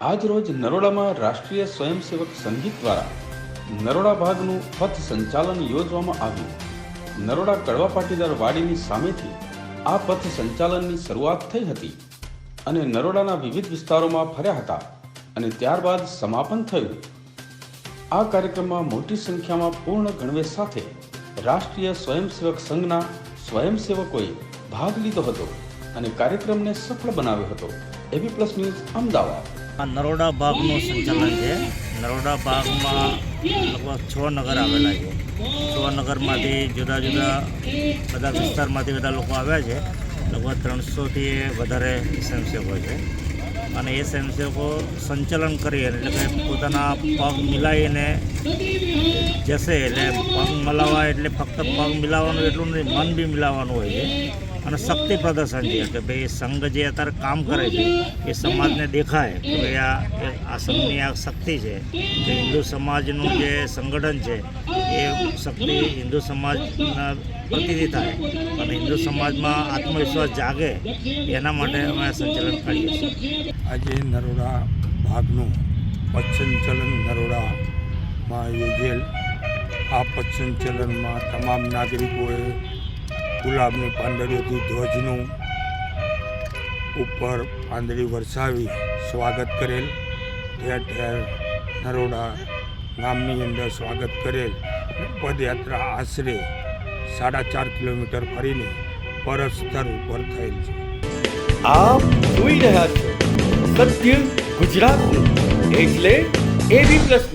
આજ રોજ નરોડામાં રાષ્ટ્રીય સ્વયંસેવક સંગીત દ્વારા નરોડા ભાગનું પથ સંચાલન યોજવામાં આવ્યું. નરોડા કડવા પાટીદાર વાડીની સામેથી આ પથ સંચાલનની શરૂઆત થઈ હતી અને નરોડાના વિવિધ વિસ્તારોમાં ફર્યા હતા અને ત્યારબાદ સમાપન થયું. આ કાર્યક્રમમાં મોટી સંખ્યામાં પૂર્ણ ગણવેશ સાથે રાષ્ટ્રીય સ્વયંસેવક સંઘના સ્વયંસેવકોએ ભાગ લીધો હતો અને કાર્યક્રમને સફળ બનાવ્યો હતો. AB plus news Ahmedabad. આ નરોડા ભાગનું સંચાલન છે. નરોડા ભાગમાં લગભગ છ નગર આવેલા છે. છ નગરમાંથી જુદા જુદા બધા વિસ્તારમાંથી બધા લોકો આવ્યા છે. લગભગ ત્રણસોથી વધારે સ્વયંસેવકો છે. અને એ સ્વયંસેવકો સંચાલન કરી એટલે કે પોતાના પગ મિલાવીને જશે એટલે પગ મિલાવવા એટલે ફક્ત પગ મિલાવવાનું એટલું નહીં, મન બી મિલાવવાનું હોય છે. અને શક્તિ પ્રદર્શન છે કે ભાઈ સંઘ જે અત્યારે કામ કરે છે, એ સમાજને દેખાય કે ભાઈ આ આ સંઘની આ શક્તિ છે. કે હિન્દુ સમાજનું જે સંગઠન છે, એ શક્તિ હિન્દુ સમાજના પ્રતિનિધિ થાય. અને હિન્દુ સમાજમાં આત્મવિશ્વાસ જાગે, એના માટે અમે સંચાલન કરીએ છીએ. આજે નરોડા ભાગનું નરોડામાં યોજેલ આ ચલણમાં તમામ નાગરિકોએ ગુલાબની પાંદડીઓથી ધ્વજનું ઉપર પાંદડી વરસાવી સ્વાગત કરેલ. ઠેર ઠેર નરોડા ગામની અંદર સ્વાગત કરેલ. પદયાત્રા આશરે સાડા ચાર કિલોમીટર ફરીને પરત સ્થળ ઉપર થયેલ છે. આપ જોઈ રહ્યા છો સત્ય ગુજરાતનું. એટલે એબી પ્લસ